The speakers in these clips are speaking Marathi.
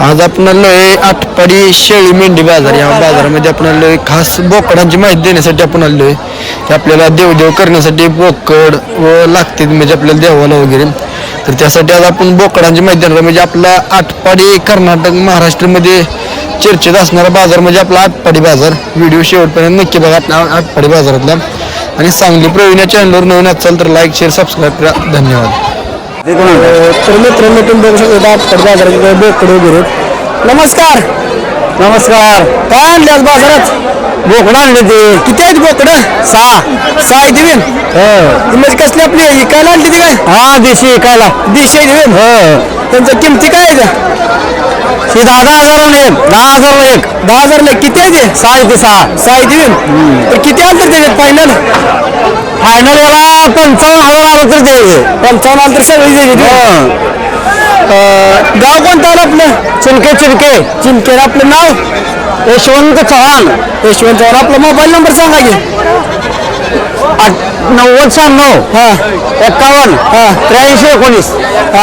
आज आपण आलोय आटपाडी शेळी मेंढी बाजार या बाजारामध्ये आपण आलोय. खास बोकडांची माहिती देण्यासाठी आपण आलोय. की आपल्याला देवदेव करण्यासाठी बोकड व लागते म्हणजे आपल्याला देवाला वगैरे. तर त्यासाठी आज आपण बोकडांची माहिती देणार म्हणजे आपला आटपाडी कर्नाटक महाराष्ट्रामध्ये चर्चेत असणारा बाजार म्हणजे आपला आटपाडी बाजार. व्हिडिओ शेवटपर्यंत नक्की बघा आपल्या आटपाडी बाजारातला. आणि सांगली प्रवीण या चॅनलवर नवीन असाल तर लाईक शेअर सबस्क्राईब करा. धन्यवाद. तर मित्रांनो तुम्ही बघू शकता आटपाडी बाजारात बोकड वगैरे नमस्कार. नमस्कार. काय आणले आज बाजारात? बोकड आणले ते. किती आहेत बोकड? सहा. सहा आहेत बिन म्हणजे कसली आपली? इकायला आणली ती काय? हा देशी इकायला. देशी आहे बिन त्यांच्या किमती काय आहेत? ही दहा दहा हजार एक दहा हजार एक. दहा हजार एक. किती आहे ते सहा आहे ते सहा. सहा आहे बिन तर किती अंतर त्याच्यात फायनल फायनल याला पंचावन्न हजार आलं तर द्यायचे पंचावन्न आलं तर सगळी द्यायची गाव कोणतं आलं आपलं? चिनके चिनके चिनके आपलं नाव? यशवंत चव्हाण. यशवंत चव्हाण आपला मोबाईल नंबर सांगा की. नव्वद शहाण्णव. हा. एक्कावन्न हा. त्र्याऐंशी एकोणीस.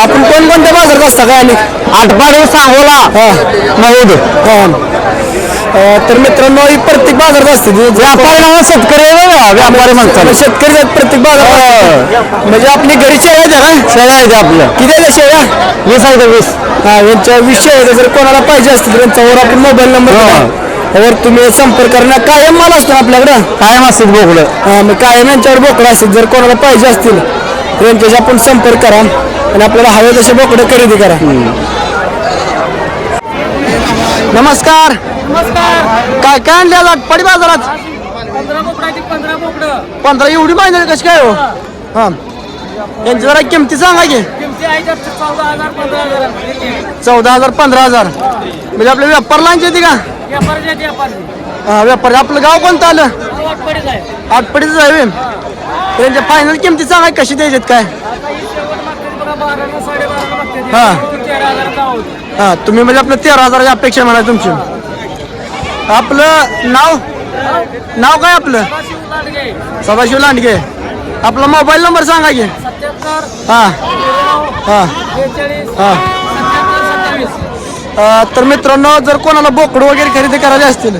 आपण कोणकोणत्या बाजारात असता काय आणि आटपाडी सांगोला. अं, तर मित्रांनो ही प्रत्येक बाजारात असते. व्यापारी नाव शेतकरी आहे व्यापारी म्हणतात शेतकरी आहेत प्रत्येक बाजारात. म्हणजे आपली घरी शेळ्या आहेत का? शेळ्या आहेत आपल्या. किती आहेत शेळ्या? वीस आहेत वीस. हा यांच्या वीस शेळ्या. जर कोणाला पाहिजे असतील तर यांच्यावर आपण मोबाईल नंबर वर तुम्ही संपर्क करणार कायम माल असतो ना आपल्याकडं? कायम असतील बोकडं हा मग कायम यांच्यावर बोकडं असतील जर कोणाला पाहिजे असतील तर यांच्याशी आपण संपर्क करा. आणि आपल्याला हवे तसे बोकडं खरेदी करा. नमस्कार. नमस्कार. काय काय आणले आटपाडी बाजारात? पंधरा बोकडाची पंधरा बोकडं. पंधरा एवढी माहिती कशी काय हो? हा. यांची जरा किमती सांगा की. किमती आहे जास्त चौदा हजार पंधरा हजार चौदा हजार पंधरा हजार. म्हणजे आपल्या व्यापारला येते का? व्यापारचे हा व्यापार. आपलं गाव कोणतं आलं? वाटपडीच आहे. आटपाडीच आहे व्हय. त्यांच्या फायनल किमती सांगा कशी द्यायच्यात काय? आता ही शेवट मागते बघा बाराला साडेबाराला मागते हा. तेरा हजाराचा आहोत हा तुम्ही म्हणजे आपलं तेरा हजाराची अपेक्षा म्हणा तुमची. आपलं नाव? नाव काय आपलं? सदाशिव लांडगे. आपला मोबाईल नंबर सांगा की. हा. हा. हा. तर मित्रांनो जर कोणाला बोकड वगैरे खरेदी करायचे असतील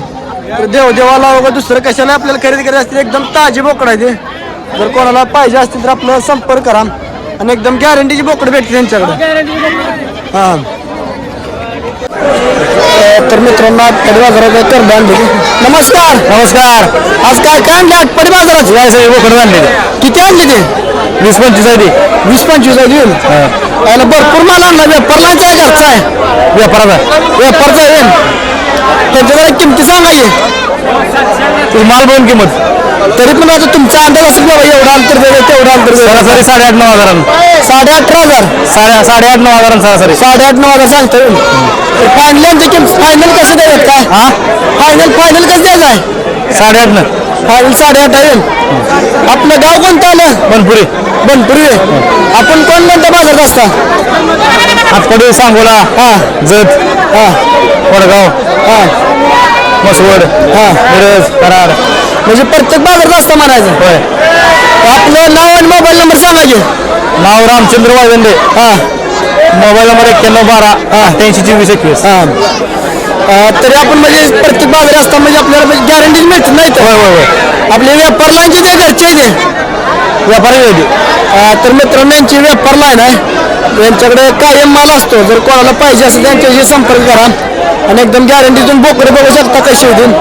तर देव देवाला वगैरे दुसरं कशाला आपल्याला खरेदी करायची असतील एकदम ताजी बोकड आहे ते. जर कोणाला पाहिजे असतील तर आपलं संपर्क करा. आणि एकदम गॅरंटीची बोकड भेटते त्यांच्याकडे. हा. तर मित्रांनो आटपाडी बाजारात कर आणले नमस्कार. नमस्कार. आज काय काय आणले आटपाडी बाजारात सगळे बोकड आणले. किती आणले ते? वीस पंचवीस आहे ते. वीस पंचवीस आहे देऊन याला भरपूर माल आणला व्यापारलाच आहे घरचा आहे. व्यापाराचा. व्यापारचा आहे. त्याच्या जरा किमती सांगा की. माल बघून किंमत. तरी पण आता तुमचा अंदाज असेल बाबा एवढा अंतर दे तेवढा अंतर सरासरी साडेआठ नऊ हजार साडे अठरा हजार? साडे साडेआठ नऊ हजार सरासरी. साडेआठ नऊ हजार सांगतो फायनल फायनल कसं द्यायचं काय? हा? फायनल फायनल कसं द्यायचं आहे? साडेआठ न. फायनल साडेआठ आहे. आपलं गाव कोणतं आलं? बनपुरी. बनपुरी आपण कोण कोणत्या बाजारात असता? हातपडी सांगोला हा. जत हा. वडगाव हा. मसवड हा. मिरज कराड. म्हणजे प्रत्येक बाजारात असतं म्हणायचं. होय. आपलं नाव आणि मोबाईल नंबर सांगा की. नाव रामचंद्र वायगंडे. हा. मोबाईल नंबर एक्क्याण्णव बारा अठ्ठ्याऐंशी चोवीस एकवीस. हा. अं, तरी आपण म्हणजे प्रत्येक बाजार असता म्हणजे आपल्याला म्हणजे गॅरंटी मिळत नाही तर होय होय. आपले व्यापारलांचे ते घरचे ते व्यापारी वेळी तर मित्रांनो यांची व्यापारला आहे. ना यांच्याकडे कायम माल असतो. जर कोणाला पाहिजे असेल त्यांच्याशी संपर्क करा. आणि एकदम गॅरंटीतून बोकडे बघू शकता कशी होतील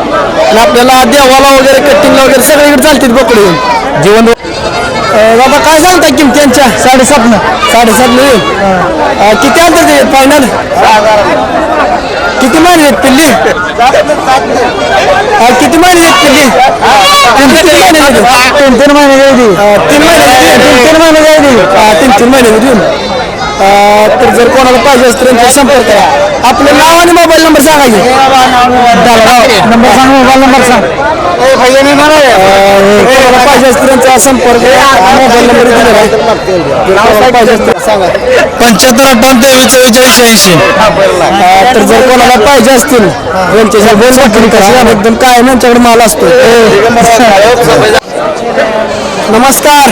आणि आपल्याला देवाला वगैरे कटिंगला वगैरे सगळीकडे चालतील बोकडे येऊन. जीवन बाबा काय सांगता किमती यांच्या साडेसात न साडेसात न येईल किती अंतर ते फायनल किती महिने आहेत पिल्ली? अं, किती महिने आहेत पिल्ली? तीन तीन महिने. तीन तीन महिने झाली तीन महिने तीन तीन महिने तीन तीन महिने देऊन तर जर कोणाला पाहिजे असेल तर त्यांचा संपर्क करा आपलं नाव आणि मोबाईल नंबर सांगा की नंबर सांग मोबाईल नंबर सांग कोणाला पाहिजे असेल तर त्यांचा संपर्क मोबाईल नंबर दिलेला आहे जर कोणाला पाहिजे असेल तर सांगा पंच्याहत्तर अठ्ठावन्न तेवीस चव्वेचाळीस शहाऐंशी तर जर कोणाला पाहिजे असतील यांच्याशी बोल करा एकदम काय यांच्याकडे माल असतो नमस्कार.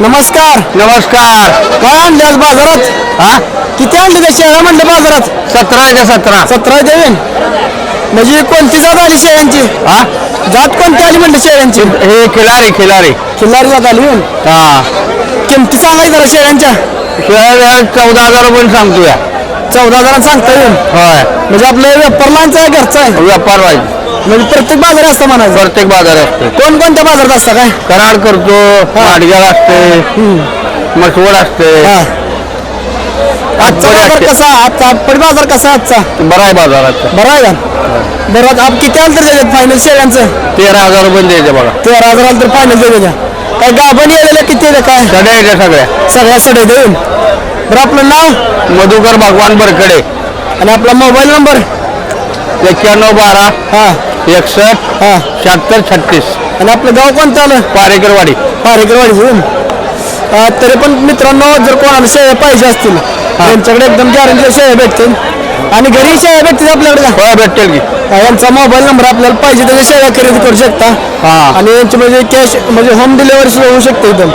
नमस्कार. नमस्कार. काय आणले आज बाजारात? हा? किती आणले त्या शेळ्या म्हणलं बाजारात? सतरा आहे का सतरा? सतरा देवीन म्हणजे कोणती जात आली शेळ्यांची? हा? जात कोणती आली म्हणलं शेळ्यांची? हे खिलारी खिलारी. खिल्लारी जात आली. हा. किमती सांगायची जरा शेळ्यांच्या. शिवाय चौदा हजार रुपये सांगतो या चौदा हजारांना सांगता येईल होय. म्हणजे आपलं व्यापारलांचा आहे घरचा आहे? व्यापार व्हायचे म्हणजे प्रत्येक बाजार असतं म्हणायचं. प्रत्येक बाजार असते कोणकोणत्या बाजारात असतं काय? कराड करतो माडग्याला असते मसवड असते. आजचा बाजार. कसा? आजचा आटपडी बाजार कसा आजचा? बरा आहे बाजारात बरं आहे का? बरं आप किती आलं तर त्याच्यात फायनल शेळ्यांचं? तेरा हजार रुपये द्यायचे बघा. तेरा हजार आलं तर फायनल दे त्याच्या काय गाभण येलेलं किती आहे काय? सड्या आहे सगळ्या. सगळ्या सडे देऊन. बरं आपलं नाव? मधुकर भगवान बरकडे. आणि आपला मोबाईल नंबर एक्क्याण्णव बारा हा. एकसष्ट हा. शहात्तर छत्तीस. आणि आपलं गाव कोणतं आलं पारेकरवाडी. पारेकरवाडी देऊन तरी पण मित्रांनो जर कोणाला शेळ्या पाहिजे असतील त्यांच्याकडे एकदम गॅरंटी शेळ्या भेटतील. आणि घरी शेळ्या भेटतील आपल्याकडे का? हो भेटेल की. हा, यांचा मोबाईल नंबर आपल्याला पाहिजे त्याच्या शेळ्या खरेदी करू शकता. हा. आणि यांची म्हणजे कॅश म्हणजे होम डिलिव्हरी सुद्धा होऊ शकते एकदम